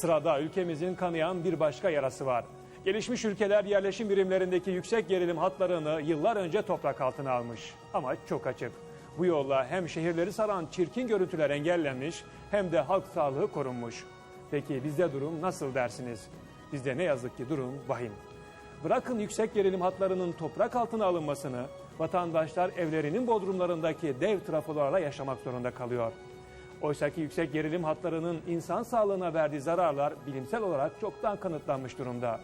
Sırada ülkemizin kanayan bir başka yarası var. Gelişmiş ülkeler yerleşim birimlerindeki yüksek gerilim hatlarını yıllar önce toprak altına almış. Ama çok açık. Bu yolla hem şehirleri saran çirkin görüntüler engellenmiş hem de halk sağlığı korunmuş. Peki bizde durum nasıl dersiniz? Bizde ne yazık ki durum vahim. Bırakın yüksek gerilim hatlarının toprak altına alınmasını, vatandaşlar evlerinin bodrumlarındaki dev trafolarla yaşamak zorunda kalıyor. Oysaki yüksek gerilim hatlarının insan sağlığına verdiği zararlar bilimsel olarak çoktan kanıtlanmış durumda.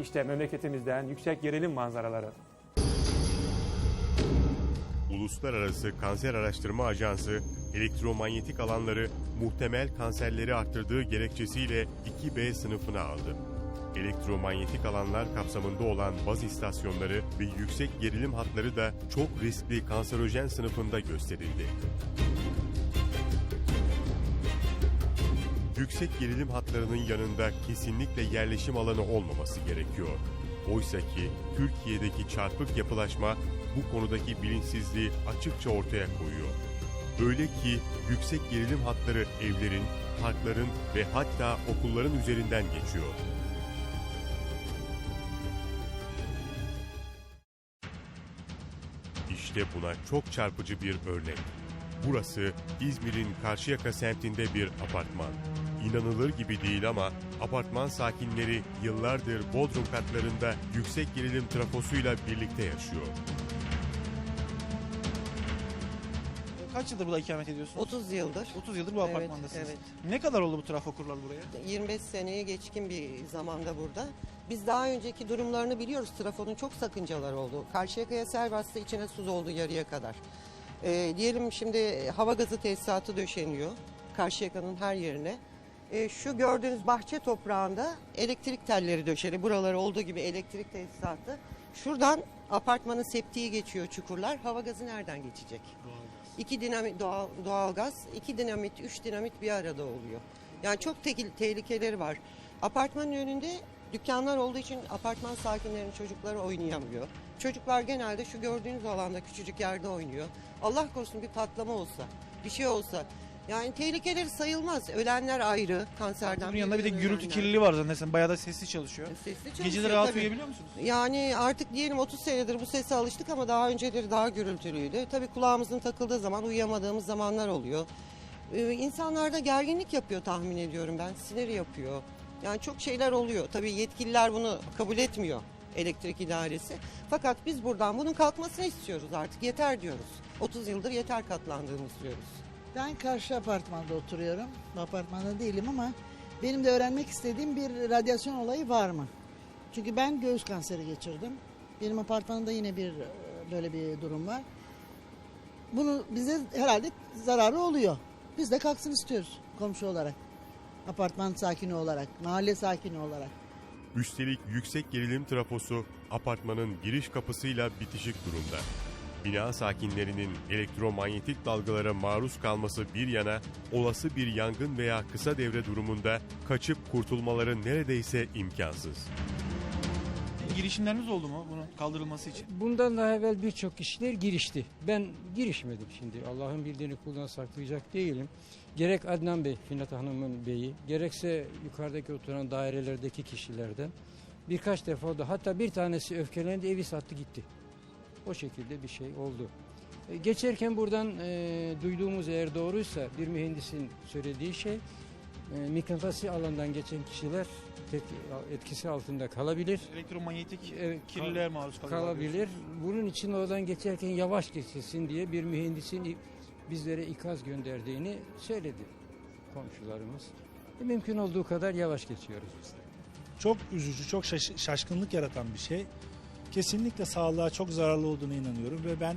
İşte memleketimizden yüksek gerilim manzaraları. Uluslararası Kanser Araştırma Ajansı elektromanyetik alanları muhtemel kanserleri arttırdığı gerekçesiyle 2B sınıfına aldı. Elektromanyetik alanlar kapsamında olan baz istasyonları ve yüksek gerilim hatları da çok riskli kanserojen sınıfında gösterildi. Yüksek gerilim hatlarının yanında kesinlikle yerleşim alanı olmaması gerekiyor. Oysa ki Türkiye'deki çarpık yapılaşma bu konudaki bilinçsizliği açıkça ortaya koyuyor. Öyle ki yüksek gerilim hatları evlerin, parkların ve hatta okulların üzerinden geçiyor. İşte buna çok çarpıcı bir örnek. Burası İzmir'in Karşıyaka semtinde bir apartman. İnanılır gibi değil ama apartman sakinleri yıllardır bodrum katlarında yüksek gerilim trafosuyla birlikte yaşıyor. Kaç yıldır burada ikamet ediyorsunuz? 30 yıldır. 30 yıldır bu Evet, apartmandasınız. evet. Ne kadar oldu bu trafo kurulalı buraya? 25 seneye geçkin bir zamanda burada. Biz daha önceki durumlarını biliyoruz. Trafonun çok sakıncaları oldu. Karşıyakaya sel bastı içine su oldu yarıya kadar. Ee, diyelim şimdi hava gazı tesisatı döşeniyor. Karşıyaka'nın her yerine. Ee, şu gördüğünüz bahçe toprağında elektrik telleri döşeli. Buraları olduğu gibi elektrik tesisatı. Şuradan apartmanın septiği geçiyor çukurlar. Hava gazı nereden geçecek? İki dinamit doğal, doğalgaz, iki dinamit, üç dinamit bir arada oluyor. Yani çok tekil, tehlikeleri var. Apartmanın önünde dükkanlar olduğu için apartman sakinlerinin çocukları oynayamıyor. Çocuklar genelde şu gördüğünüz alanda küçücük yerde oynuyor. Allah korusun bir patlama olsa, bir şey olsa. Yani tehlikeleri sayılmaz. Ölenler ayrı kanserden. Bunun yanında bir de gürültü ölenler. kirliliği var zannedersem. Bayağı da sesli çalışıyor. Sesli çalışıyor Geceleri rahat tabii. uyuyabiliyor musunuz? Yani artık diyelim 30 senedir bu sese alıştık ama daha önceleri daha gürültülüydü. Tabii kulağımızın takıldığı zaman uyuyamadığımız zamanlar oluyor. Ee, insanlarda gerginlik yapıyor tahmin ediyorum ben. Sinir yapıyor. Yani çok şeyler oluyor. Tabii yetkililer bunu kabul etmiyor elektrik idaresi. Fakat biz buradan bunun kalkmasını istiyoruz artık. Yeter diyoruz. 30 yıldır yeter katlandığımız diyoruz. Ben karşı apartmanda oturuyorum. Apartmanda değilim ama benim de öğrenmek istediğim bir radyasyon olayı var mı? Çünkü ben göğüs kanseri geçirdim. Benim apartmanımda yine bir böyle bir durum var. Bunu bize herhalde zararı oluyor. Biz de kalksın istiyoruz komşu olarak. Apartman sakini olarak, mahalle sakini olarak. Üstelik yüksek gerilim trafosu apartmanın giriş kapısıyla bitişik durumda. Bina sakinlerinin elektromanyetik dalgalara maruz kalması bir yana, olası bir yangın veya kısa devre durumunda kaçıp kurtulmaları neredeyse imkansız. Girişimleriniz oldu mu bunun kaldırılması için? Bundan daha evvel birçok kişiler girişti. Ben girişmedim şimdi. Allah'ın bildiğini kuldan saklayacak değilim. Gerek Adnan Bey, Finat Hanım'ın beyi, gerekse yukarıdaki oturan dairelerdeki kişilerden birkaç defa da hatta bir tanesi öfkelendi evi sattı gitti. O şekilde bir şey oldu. E, Geçerken buradan e, duyduğumuz eğer doğruysa bir mühendisin söylediği şey e, mikrofonasi alandan geçen kişiler tek etkisi altında kalabilir. Elektromanyetik Evet, kirliliğe maruz kalıyorlar. kalabilir. Bunun için oradan geçerken yavaş geçilsin diye bir mühendisin bizlere ikaz gönderdiğini söyledi komşularımız. E, mümkün olduğu kadar yavaş geçiyoruz biz de. çok üzücü, çok şaş- şaşkınlık yaratan bir şey. Kesinlikle sağlığa çok zararlı olduğuna inanıyorum ve ben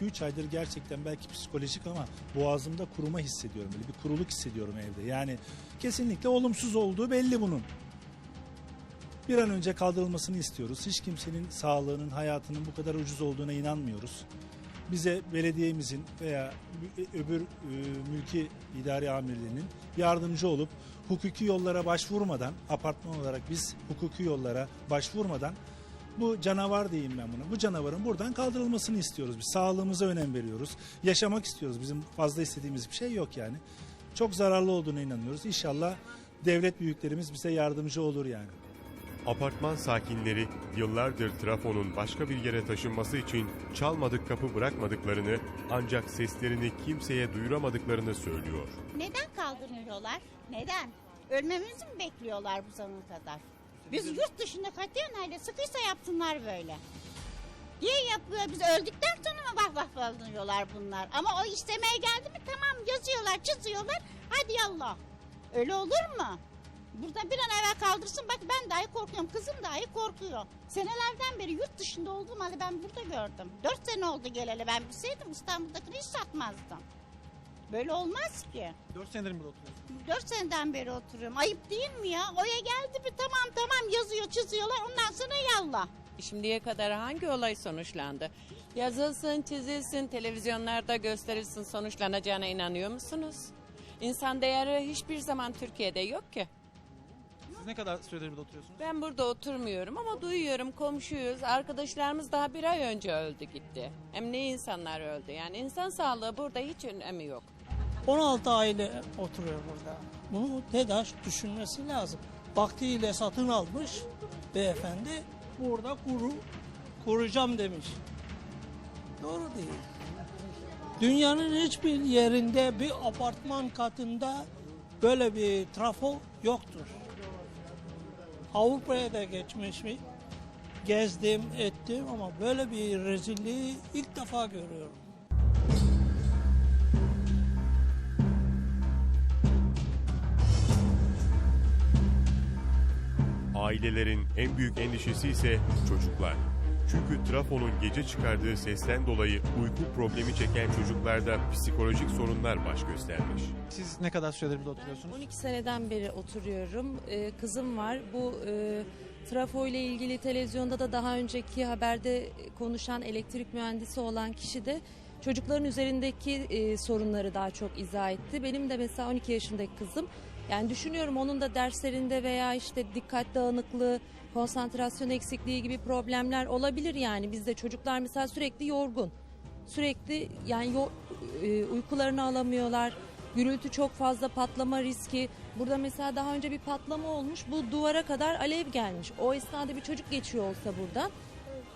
2-3 aydır gerçekten belki psikolojik ama boğazımda kuruma hissediyorum. Böyle bir kuruluk hissediyorum evde. Yani kesinlikle olumsuz olduğu belli bunun. Bir an önce kaldırılmasını istiyoruz. Hiç kimsenin sağlığının, hayatının bu kadar ucuz olduğuna inanmıyoruz. Bize belediyemizin veya öbür e, mülki idari amirliğinin yardımcı olup hukuki yollara başvurmadan, apartman olarak biz hukuki yollara başvurmadan bu canavar diyeyim ben buna. Bu canavarın buradan kaldırılmasını istiyoruz. Biz sağlığımıza önem veriyoruz. Yaşamak istiyoruz. Bizim fazla istediğimiz bir şey yok yani. Çok zararlı olduğuna inanıyoruz. İnşallah devlet büyüklerimiz bize yardımcı olur yani. Apartman sakinleri yıllardır trafonun başka bir yere taşınması için çalmadık kapı bırakmadıklarını ancak seslerini kimseye duyuramadıklarını söylüyor. Neden kaldırmıyorlar? Neden? Ölmemizi mi bekliyorlar bu zamana kadar? Biz yurt dışında katiyen öyle sıkıysa yapsınlar böyle. Niye yapıyor? Biz öldükten sonra mı vah vah kaldırıyorlar bunlar? Ama o istemeye geldi mi tamam yazıyorlar, çiziyorlar. Hadi yallah. Öyle olur mu? Burada bir an evvel kaldırsın bak ben dahi korkuyorum. Kızım dahi korkuyor. Senelerden beri yurt dışında olduğum halde ben burada gördüm. Dört sene oldu geleli ben bilseydim İstanbul'dakini hiç satmazdım. Böyle olmaz ki. 4 senedir mi burada oturuyorsunuz? Dört seneden beri oturuyorum. Ayıp değil mi ya? Oya geldi mi tamam tamam yazıyor çiziyorlar ondan sonra yallah. Şimdiye kadar hangi olay sonuçlandı? Yazılsın, çizilsin, televizyonlarda gösterilsin sonuçlanacağına inanıyor musunuz? İnsan değeri hiçbir zaman Türkiye'de yok ki. Siz ne kadar süredir burada oturuyorsunuz? Ben burada oturmuyorum ama duyuyorum komşuyuz. Arkadaşlarımız daha bir ay önce öldü gitti. Hem ne insanlar öldü yani insan sağlığı burada hiç önemi yok. 16 aile oturuyor burada. Bunu TEDAŞ düşünmesi lazım. Vaktiyle satın almış beyefendi burada kuru kuracağım demiş. Doğru değil. Dünyanın hiçbir yerinde bir apartman katında böyle bir trafo yoktur. Avrupa'ya da geçmiş mi? Gezdim, ettim ama böyle bir rezilliği ilk defa görüyorum. Ailelerin en büyük endişesi ise çocuklar. Çünkü trafonun gece çıkardığı sesten dolayı uyku problemi çeken çocuklarda psikolojik sorunlar baş göstermiş. Siz ne kadar süredir burada oturuyorsunuz? 12 seneden beri oturuyorum. Ee, kızım var. Bu e, trafo ile ilgili televizyonda da daha önceki haberde konuşan elektrik mühendisi olan kişi de çocukların üzerindeki e, sorunları daha çok izah etti. Benim de mesela 12 yaşındaki kızım. Yani düşünüyorum onun da derslerinde veya işte dikkat dağınıklığı, konsantrasyon eksikliği gibi problemler olabilir yani. Bizde çocuklar mesela sürekli yorgun. Sürekli yani yo- e, uykularını alamıyorlar. Gürültü çok fazla patlama riski. Burada mesela daha önce bir patlama olmuş. Bu duvara kadar alev gelmiş. O esnada bir çocuk geçiyor olsa buradan.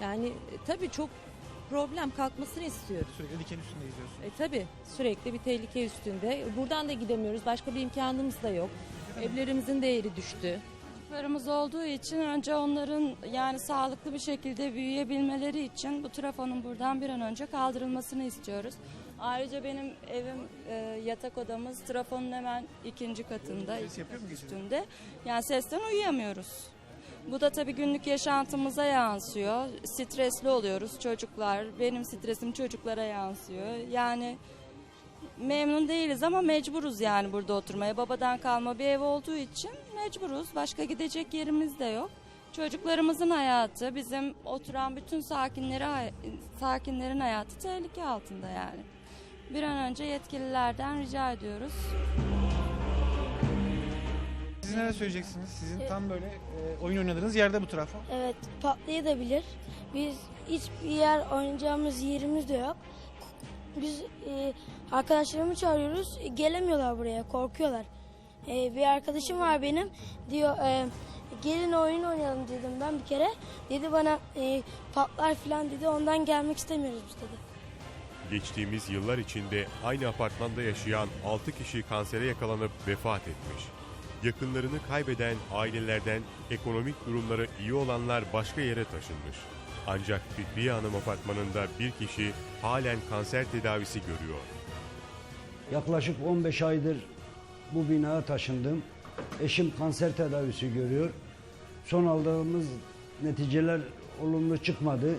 Yani tabii çok problem kalkmasını istiyoruz. Sürekli diken üstünde geziyorsunuz. E tabii sürekli bir tehlike üstünde. Buradan da gidemiyoruz. Başka bir imkanımız da yok. Evlerimizin değeri düştü. Çocuklarımız olduğu için önce onların yani sağlıklı bir şekilde büyüyebilmeleri için bu trafonun buradan bir an önce kaldırılmasını istiyoruz. Ayrıca benim evim e, yatak odamız trafonun hemen ikinci katında Ses yapıyor mu geceleri? üstünde. Yani sesten uyuyamıyoruz. Bu da tabii günlük yaşantımıza yansıyor. Stresli oluyoruz çocuklar. Benim stresim çocuklara yansıyor. Yani memnun değiliz ama mecburuz yani burada oturmaya. Babadan kalma bir ev olduğu için mecburuz. Başka gidecek yerimiz de yok. Çocuklarımızın hayatı, bizim oturan bütün sakinleri sakinlerin hayatı tehlike altında yani. Bir an önce yetkililerden rica ediyoruz. Siz neler söyleyeceksiniz? Sizin tam böyle e, oyun oynadığınız yerde bu trafo. Evet patlayabilir. Biz hiçbir yer oynayacağımız yerimiz de yok. Biz e, arkadaşlarımı çağırıyoruz. e, Gelemiyorlar buraya. Korkuyorlar. E, bir arkadaşım var benim. Diyor e, gelin oyun oynayalım dedim ben bir kere. Dedi bana e, patlar falan dedi. Ondan gelmek istemiyoruz biz dedi. Geçtiğimiz yıllar içinde aynı apartmanda yaşayan 6 kişi kansere yakalanıp vefat etmiş. Yakınlarını kaybeden ailelerden ekonomik durumları iyi olanlar başka yere taşınmış. Ancak Fikriye Hanım apartmanında bir kişi halen kanser tedavisi görüyor. Yaklaşık 15 aydır bu binaya taşındım. Eşim kanser tedavisi görüyor. Son aldığımız neticeler olumlu çıkmadı.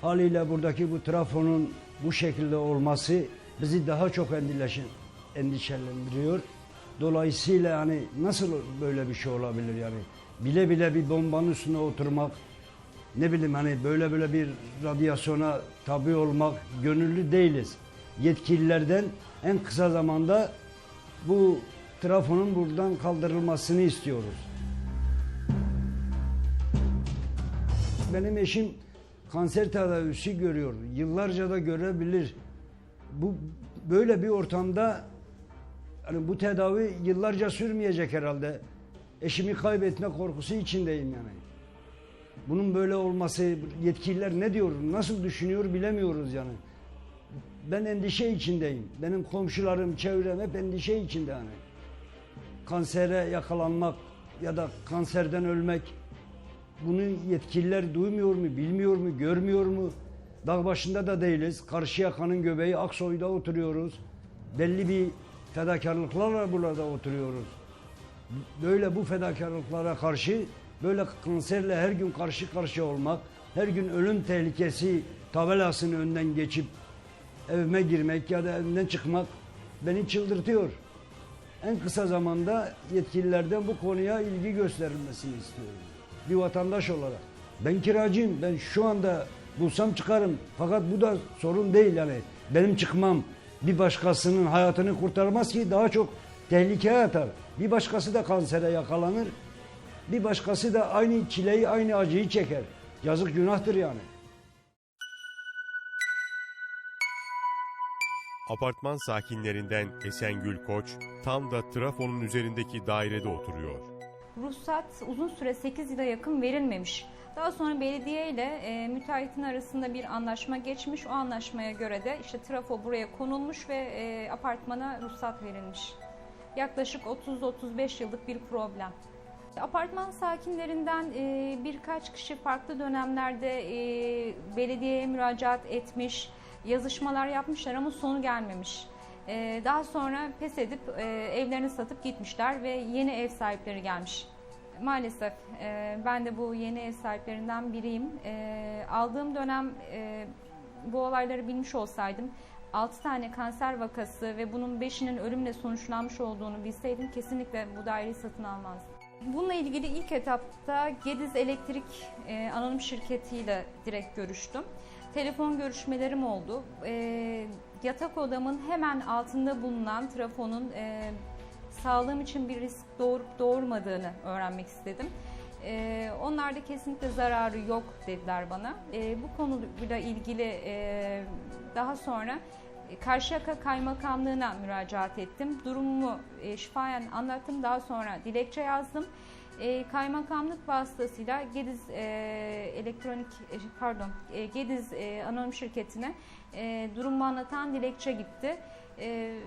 Haliyle buradaki bu trafonun bu şekilde olması bizi daha çok endişe, endişelendiriyor. Dolayısıyla hani nasıl böyle bir şey olabilir yani? Bile bile bir bombanın üstüne oturmak, ne bileyim hani böyle böyle bir radyasyona tabi olmak gönüllü değiliz. Yetkililerden en kısa zamanda bu trafonun buradan kaldırılmasını istiyoruz. Benim eşim kanser tedavisi görüyor. Yıllarca da görebilir. Bu böyle bir ortamda hani bu tedavi yıllarca sürmeyecek herhalde. Eşimi kaybetme korkusu içindeyim yani. Bunun böyle olması yetkililer ne diyor, nasıl düşünüyor bilemiyoruz yani. Ben endişe içindeyim. Benim komşularım, çevrem hep endişe içinde yani. Kansere yakalanmak ya da kanserden ölmek bunu yetkililer duymuyor mu, bilmiyor mu, görmüyor mu? Dağ başında da değiliz. Karşıyaka'nın göbeği Aksoy'da oturuyoruz. Belli bir fedakarlıklarla burada oturuyoruz. Böyle bu fedakarlıklara karşı böyle kanserle her gün karşı karşıya olmak, her gün ölüm tehlikesi tabelasının önünden geçip evime girmek ya da evimden çıkmak beni çıldırtıyor. En kısa zamanda yetkililerden bu konuya ilgi gösterilmesini istiyorum. Bir vatandaş olarak. Ben kiracıyım. Ben şu anda bulsam çıkarım. Fakat bu da sorun değil yani. Benim çıkmam bir başkasının hayatını kurtarmaz ki daha çok tehlikeye atar. Bir başkası da kansere yakalanır. Bir başkası da aynı çileyi, aynı acıyı çeker. Yazık günahtır yani. Apartman sakinlerinden Esengül Koç tam da trafonun üzerindeki dairede oturuyor. Ruhsat uzun süre 8 yıla yakın verilmemiş. Daha sonra belediye ile e, müteahhitin arasında bir anlaşma geçmiş. O anlaşmaya göre de işte trafo buraya konulmuş ve e, apartmana ruhsat verilmiş. Yaklaşık 30-35 yıllık bir problem. Apartman sakinlerinden e, birkaç kişi farklı dönemlerde e, belediyeye müracaat etmiş, yazışmalar yapmışlar ama sonu gelmemiş. E, daha sonra pes edip e, evlerini satıp gitmişler ve yeni ev sahipleri gelmiş. Maalesef e, ben de bu yeni ev sahiplerinden biriyim. E, aldığım dönem e, bu olayları bilmiş olsaydım 6 tane kanser vakası ve bunun 5'inin ölümle sonuçlanmış olduğunu bilseydim kesinlikle bu daireyi satın almazdım. Bununla ilgili ilk etapta Gediz Elektrik e, anonim şirketiyle direkt görüştüm. Telefon görüşmelerim oldu. E, yatak odamın hemen altında bulunan trafonun e, sağlığım için bir risk doğurup doğurmadığını öğrenmek istedim. E, onlar da kesinlikle zararı yok dediler bana. E, bu konuyla ilgili e, daha sonra Karşıyaka Kaymakamlığı'na müracaat ettim. Durumumu e, şifayen anlattım. Daha sonra dilekçe yazdım. E, kaymakamlık vasıtasıyla Gediz e, elektronik e, pardon e, Gediz e, anonim şirketine e, durumu anlatan dilekçe gitti. E,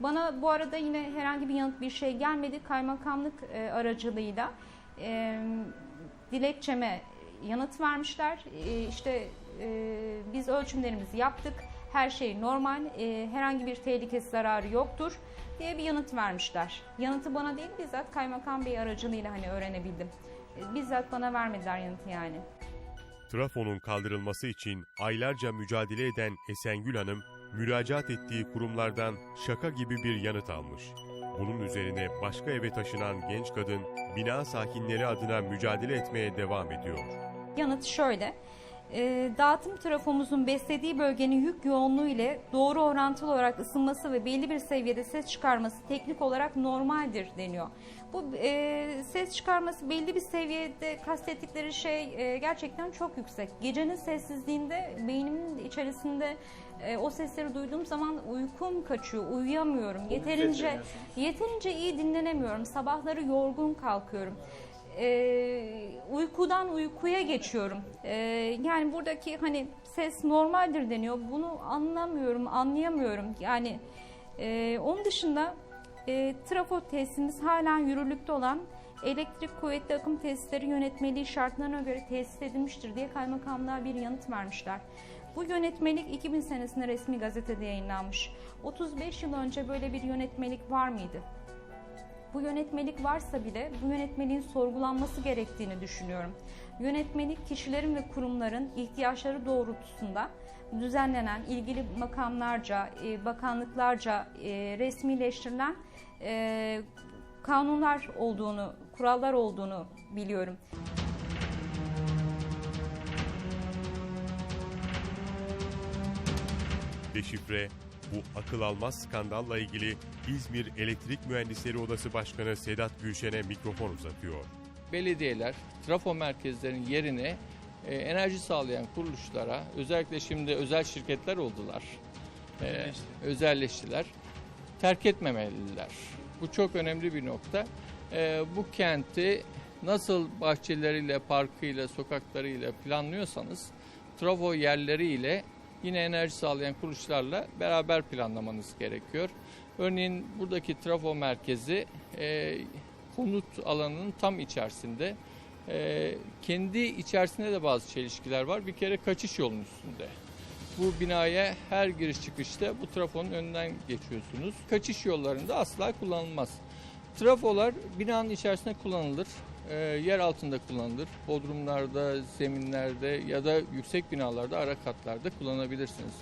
bana bu arada yine herhangi bir yanıt bir şey gelmedi. Kaymakamlık e, aracılığıyla e, dilekçeme yanıt vermişler. E, işte e, biz ölçümlerimizi yaptık. Her şey normal, e, herhangi bir tehlikesi zararı yoktur diye bir yanıt vermişler. Yanıtı bana değil bizzat kaymakam bey aracılığıyla hani öğrenebildim. E, bizzat bana vermediler yanıtı yani. Trafonun kaldırılması için aylarca mücadele eden Esengül Hanım, müracaat ettiği kurumlardan şaka gibi bir yanıt almış. Bunun üzerine başka eve taşınan genç kadın, bina sakinleri adına mücadele etmeye devam ediyor. Yanıt şöyle. E, dağıtım trafomuzun beslediği bölgenin yük yoğunluğu ile doğru orantılı olarak ısınması ve belli bir seviyede ses çıkarması teknik olarak normaldir deniyor. Bu e, ses çıkarması belli bir seviyede kastettikleri şey e, gerçekten çok yüksek. Gecenin sessizliğinde beynimin içerisinde e, o sesleri duyduğum zaman uykum kaçıyor, uyuyamıyorum. Yeterince yeterince iyi dinlenemiyorum. Sabahları yorgun kalkıyorum e, uykudan uykuya geçiyorum. E, yani buradaki hani ses normaldir deniyor. Bunu anlamıyorum, anlayamıyorum. Yani e, onun dışında e, trafo testimiz hala yürürlükte olan elektrik kuvvetli akım testleri yönetmeliği şartlarına göre tesis edilmiştir diye kaymakamlığa bir yanıt vermişler. Bu yönetmelik 2000 senesinde resmi gazetede yayınlanmış. 35 yıl önce böyle bir yönetmelik var mıydı? Bu yönetmelik varsa bile bu yönetmeliğin sorgulanması gerektiğini düşünüyorum. Yönetmelik kişilerin ve kurumların ihtiyaçları doğrultusunda düzenlenen ilgili makamlarca, e, bakanlıklarca e, resmileştirilen e, kanunlar olduğunu, kurallar olduğunu biliyorum. Deşifre, bu akıl almaz skandalla ilgili İzmir Elektrik Mühendisleri Odası Başkanı Sedat Gülşen'e mikrofon uzatıyor. belediyeler trafo merkezlerinin yerine e, enerji sağlayan kuruluşlara özellikle şimdi özel şirketler oldular. E, özelleştiler. terk etmemeliler. Bu çok önemli bir nokta. Ee, bu kenti nasıl bahçeleriyle, parkıyla, sokaklarıyla planlıyorsanız trafo yerleriyle yine enerji sağlayan kuruluşlarla beraber planlamanız gerekiyor. Örneğin buradaki trafo merkezi e, konut alanının tam içerisinde. E, kendi içerisinde de bazı çelişkiler var. Bir kere kaçış yolunun üstünde. Bu binaya her giriş çıkışta bu trafonun önünden geçiyorsunuz. Kaçış yollarında asla kullanılmaz. Trafolar binanın içerisinde kullanılır. E, yer altında kullanılır. Bodrumlarda, zeminlerde ya da yüksek binalarda, ara katlarda kullanabilirsiniz.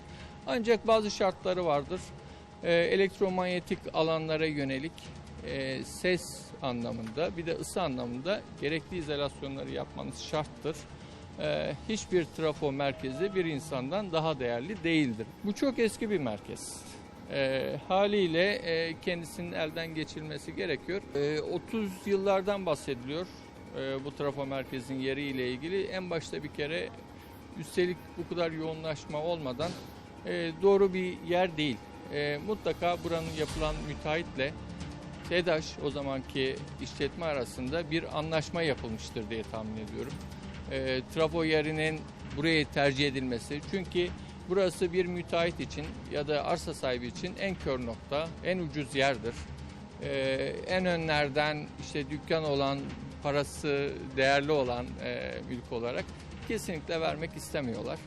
Ancak bazı şartları vardır. E, elektromanyetik alanlara yönelik e, ses anlamında bir de ısı anlamında gerekli izolasyonları yapmanız şarttır. E, hiçbir trafo merkezi bir insandan daha değerli değildir. Bu çok eski bir merkez. E, haliyle e, kendisinin elden geçirilmesi gerekiyor. E, 30 yıllardan bahsediliyor e, bu trafo merkezin yeriyle ilgili. En başta bir kere üstelik bu kadar yoğunlaşma olmadan e, doğru bir yer değil. E, mutlaka buranın yapılan müteahhitle TEDAŞ o zamanki işletme arasında bir anlaşma yapılmıştır diye tahmin ediyorum. E, trafo yerinin buraya tercih edilmesi. Çünkü burası bir müteahhit için ya da arsa sahibi için en kör nokta, en ucuz yerdir. E, en önlerden işte dükkan olan, parası değerli olan e, mülk olarak kesinlikle vermek istemiyorlar.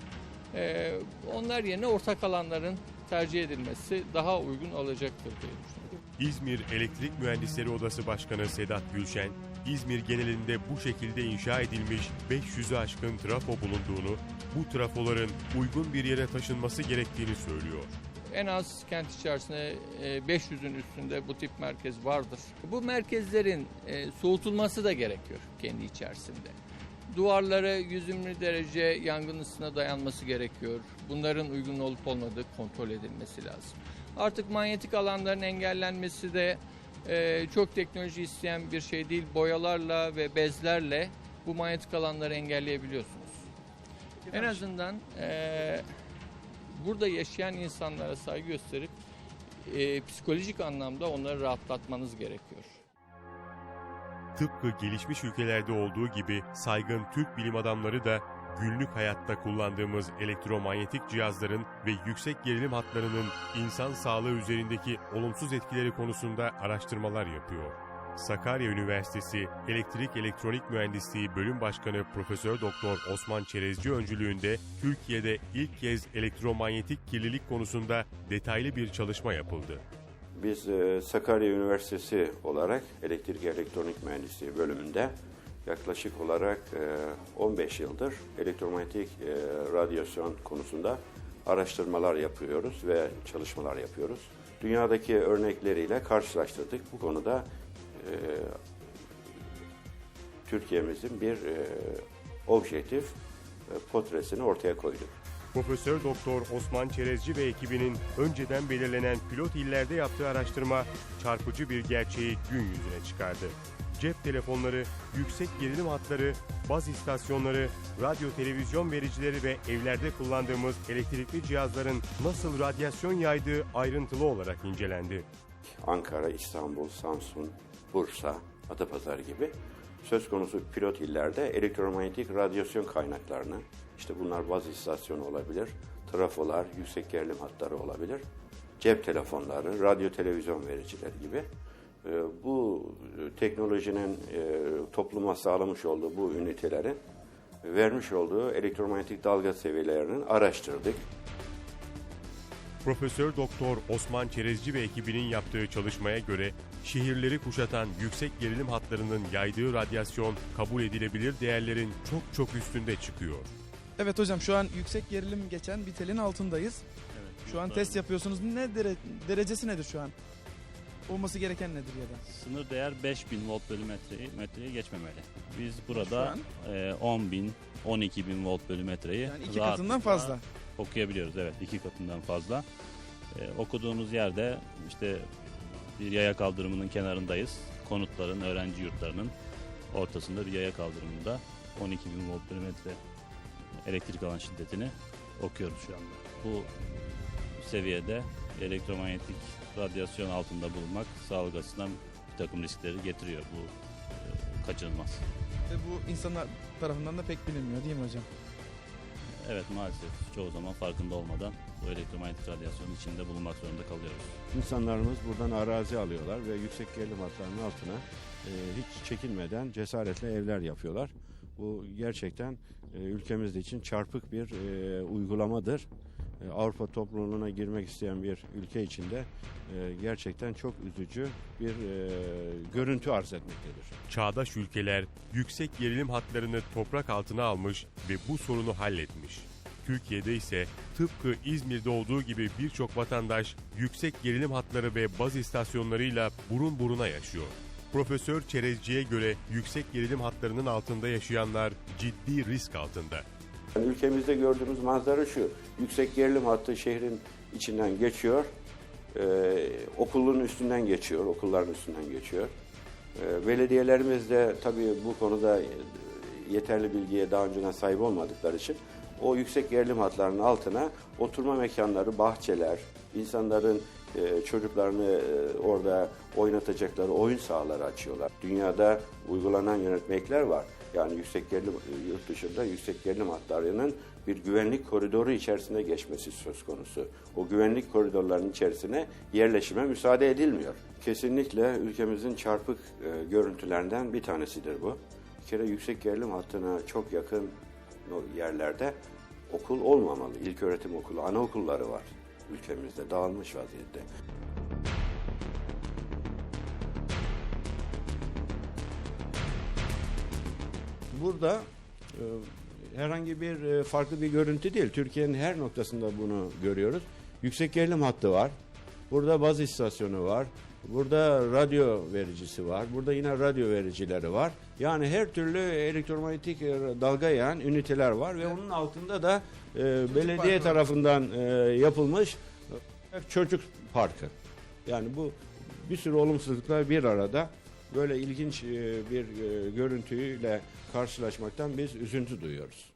E, onlar yerine ortak alanların tercih edilmesi daha uygun olacaktır diye düşünüyorum. İzmir Elektrik Mühendisleri Odası Başkanı Sedat Gülşen, İzmir genelinde bu şekilde inşa edilmiş 500'ü aşkın trafo bulunduğunu, bu trafoların uygun bir yere taşınması gerektiğini söylüyor. En az kent içerisinde e, 500'ün üstünde bu tip merkez vardır. Bu merkezlerin e, soğutulması da gerekiyor kendi içerisinde. Duvarları 120 derece yangın ısısına dayanması gerekiyor. Bunların uygun olup olmadığı kontrol edilmesi lazım. Artık manyetik alanların engellenmesi de e, çok teknoloji isteyen bir şey değil. Boyalarla ve bezlerle bu manyetik alanları engelleyebiliyorsunuz. En azından e, burada yaşayan insanlara saygı gösterip e, psikolojik anlamda onları rahatlatmanız gerekiyor. Tıpkı gelişmiş ülkelerde olduğu gibi saygın Türk bilim adamları da günlük hayatta kullandığımız elektromanyetik cihazların ve yüksek gerilim hatlarının insan sağlığı üzerindeki olumsuz etkileri konusunda araştırmalar yapıyor. Sakarya Üniversitesi Elektrik Elektronik Mühendisliği Bölüm Başkanı Profesör Doktor Osman Çerezci öncülüğünde Türkiye'de ilk kez elektromanyetik kirlilik konusunda detaylı bir çalışma yapıldı. Biz e, Sakarya Üniversitesi olarak Elektrik Elektronik Mühendisliği bölümünde yaklaşık olarak e, 15 yıldır elektromanyetik e, radyasyon konusunda araştırmalar yapıyoruz ve çalışmalar yapıyoruz. Dünyadaki örnekleriyle karşılaştırdık. Bu konuda e, Türkiye'mizin bir e, objektif e, portresini ortaya koyduk. Profesör Doktor Osman Çerezci ve ekibinin önceden belirlenen pilot illerde yaptığı araştırma çarpıcı bir gerçeği gün yüzüne çıkardı. Cep telefonları, yüksek gerilim hatları, baz istasyonları, radyo televizyon vericileri ve evlerde kullandığımız elektrikli cihazların nasıl radyasyon yaydığı ayrıntılı olarak incelendi. Ankara, İstanbul, Samsun, Bursa, Adapazarı gibi söz konusu pilot illerde elektromanyetik radyasyon kaynaklarını, işte bunlar baz istasyonu olabilir, trafolar, yüksek gerilim hatları olabilir, cep telefonları, radyo televizyon vericileri gibi bu teknolojinin e, topluma sağlamış olduğu bu ünitelerin vermiş olduğu elektromanyetik dalga seviyelerini araştırdık. Profesör Doktor Osman Çerezci ve ekibinin yaptığı çalışmaya göre şehirleri kuşatan yüksek gerilim hatlarının yaydığı radyasyon kabul edilebilir değerlerin çok çok üstünde çıkıyor. Evet hocam şu an yüksek gerilim geçen bir telin altındayız. şu an test yapıyorsunuz. Ne dere- derecesi nedir şu an? Olması gereken nedir ya da? Sınır değer 5000 volt bölü metreyi, metreye geçmemeli. Biz burada e, 10.000, 12.000 volt bölü metreyi Yani iki rahatlıkla katından fazla. okuyabiliyoruz. Evet iki katından fazla. E, okuduğumuz yerde işte bir yaya kaldırımının kenarındayız. Konutların, öğrenci yurtlarının ortasında bir yaya kaldırımında 12.000 volt bölü metre elektrik alan şiddetini okuyoruz şu anda. Bu seviyede elektromanyetik radyasyon altında bulunmak sağlık açısından bir takım riskleri getiriyor. Bu e, kaçınılmaz. Ve bu insanlar tarafından da pek bilinmiyor değil mi hocam? Evet maalesef çoğu zaman farkında olmadan bu elektromanyetik radyasyonun içinde bulunmak zorunda kalıyoruz. İnsanlarımız buradan arazi alıyorlar ve yüksek gerilim hatlarının altına e, hiç çekinmeden cesaretle evler yapıyorlar. Bu gerçekten e, ülkemiz için çarpık bir e, uygulamadır. E, Avrupa topluluğuna girmek isteyen bir ülke içinde e, gerçekten çok üzücü bir e, görüntü arz etmektedir. Çağdaş ülkeler yüksek gerilim hatlarını toprak altına almış ve bu sorunu halletmiş. Türkiye'de ise tıpkı İzmir'de olduğu gibi birçok vatandaş yüksek gerilim hatları ve baz istasyonlarıyla burun buruna yaşıyor. Profesör Çerezci'ye göre yüksek gerilim hatlarının altında yaşayanlar ciddi risk altında. Yani ülkemizde gördüğümüz manzara şu. Yüksek gerilim hattı şehrin içinden geçiyor. Ee, okulun üstünden geçiyor, okulların üstünden geçiyor. Ee, belediyelerimiz de tabii bu konuda e, yeterli bilgiye daha önceden sahip olmadıkları için o yüksek gerilim hatlarının altına oturma mekanları, bahçeler, insanların e, çocuklarını e, orada oynatacakları oyun sahaları açıyorlar. Dünyada uygulanan yönetmekler var. Yani yüksek gerilim yurt dışında yüksek gerilim hatlarının bir güvenlik koridoru içerisinde geçmesi söz konusu. O güvenlik koridorlarının içerisine yerleşime müsaade edilmiyor. Kesinlikle ülkemizin çarpık e, görüntülerinden bir tanesidir bu. Bir kere yüksek gerilim hattına çok yakın yerlerde okul olmamalı. İlk öğretim okulu, anaokulları var ülkemizde dağılmış vaziyette. Burada e, herhangi bir e, farklı bir görüntü değil. Türkiye'nin her noktasında bunu görüyoruz. Yüksek gerilim hattı var. Burada baz istasyonu var. Burada radyo vericisi var. Burada yine radyo vericileri var. Yani her türlü elektromanyetik e, dalga yayan üniteler var ve onun altında da e, belediye parkı. tarafından e, yapılmış e, çocuk parkı. Yani bu bir sürü olumsuzluklar bir arada böyle ilginç e, bir e, görüntüyle karşılaşmaktan biz üzüntü duyuyoruz.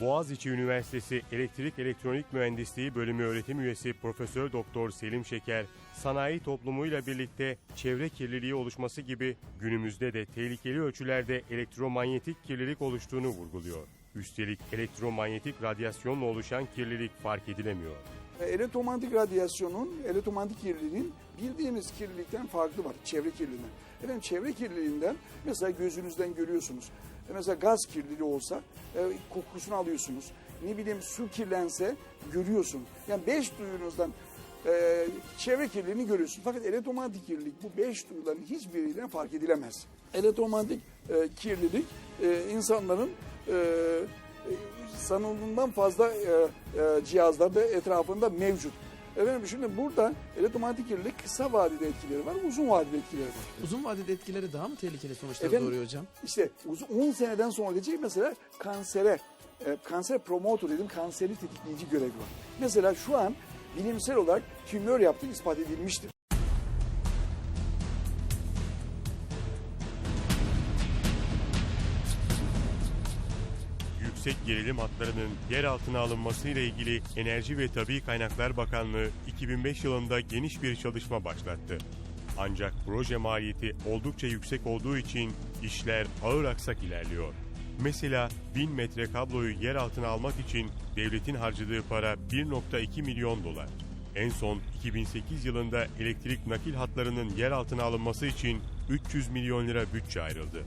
Boğaziçi Üniversitesi Elektrik Elektronik Mühendisliği Bölümü öğretim üyesi Profesör Doktor Selim Şeker, sanayi toplumuyla birlikte çevre kirliliği oluşması gibi günümüzde de tehlikeli ölçülerde elektromanyetik kirlilik oluştuğunu vurguluyor. Üstelik elektromanyetik radyasyonla oluşan kirlilik fark edilemiyor. Elektromanyetik radyasyonun, elektromanyetik kirliliğin bildiğimiz kirlilikten farklı var. Çevre kirliliğinden. Efendim çevre kirliliğinden mesela gözünüzden görüyorsunuz. E, Mesela gaz kirliliği olsa e, kokusunu alıyorsunuz. Ne bileyim su kirlense görüyorsun. Yani beş duyunuzdan e, çevre kirliliğini görüyorsun. Fakat elektromanyetik kirlilik bu beş duyuların hiçbiriyle fark edilemez. Elektromanyetik e, kirlilik e, insanların sanıldığından fazla e, e, cihazlarda etrafında mevcut. Efendim şimdi burada elektromanyetik kirlilik kısa vadede etkileri var, uzun vadede etkileri var. Uzun vadede etkileri daha mı tehlikeli sonuçlar Efendim, doğuruyor hocam? İşte uzun 10 seneden sonra gelecek mesela kansere, e, kanser promotor dedim kanseri tetikleyici görevi var. Mesela şu an bilimsel olarak tümör yaptığı ispat edilmiştir. Yüksek gerilim hatlarının yer altına alınmasıyla ilgili Enerji ve Tabi Kaynaklar Bakanlığı 2005 yılında geniş bir çalışma başlattı. Ancak proje maliyeti oldukça yüksek olduğu için işler ağır aksak ilerliyor. Mesela 1000 metre kabloyu yer altına almak için devletin harcadığı para 1.2 milyon dolar. En son 2008 yılında elektrik nakil hatlarının yer altına alınması için 300 milyon lira bütçe ayrıldı.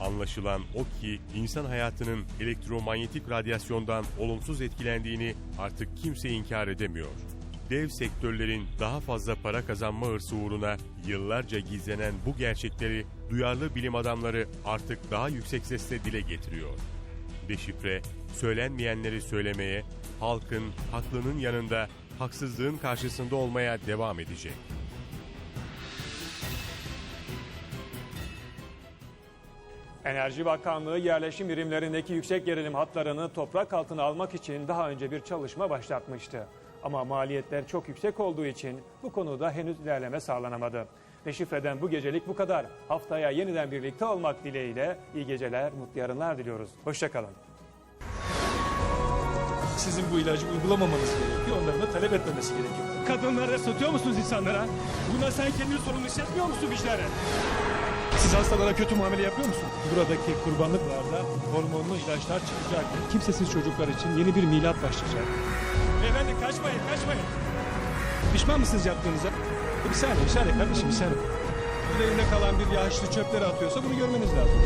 Anlaşılan o ki insan hayatının elektromanyetik radyasyondan olumsuz etkilendiğini artık kimse inkar edemiyor. Dev sektörlerin daha fazla para kazanma hırsı uğruna yıllarca gizlenen bu gerçekleri duyarlı bilim adamları artık daha yüksek sesle dile getiriyor. Deşifre, söylenmeyenleri söylemeye, halkın haklının yanında haksızlığın karşısında olmaya devam edecek. Enerji Bakanlığı yerleşim birimlerindeki yüksek gerilim hatlarını toprak altına almak için daha önce bir çalışma başlatmıştı. Ama maliyetler çok yüksek olduğu için bu konuda henüz ilerleme sağlanamadı. Deşifreden bu gecelik bu kadar. Haftaya yeniden birlikte olmak dileğiyle iyi geceler, mutlu yarınlar diliyoruz. Hoşçakalın. Sizin bu ilacı uygulamamanız gerekiyor. Onların da talep etmemesi gerekiyor. Kadınlara satıyor musunuz insanlara? Buna sen kendini sorumlu hissetmiyor musun vicdanen? Siz hastalara kötü muamele yapıyor musunuz? Buradaki kurbanlıklarda hormonlu ilaçlar çıkacak. Kimsesiz çocuklar için yeni bir milat başlayacak. Beyefendi kaçmayın, kaçmayın. Pişman mısınız yaptığınıza? Bir saniye, bir saniye kardeşim, bir saniye. Üzerinde kalan bir yaşlı çöpleri atıyorsa bunu görmeniz lazım.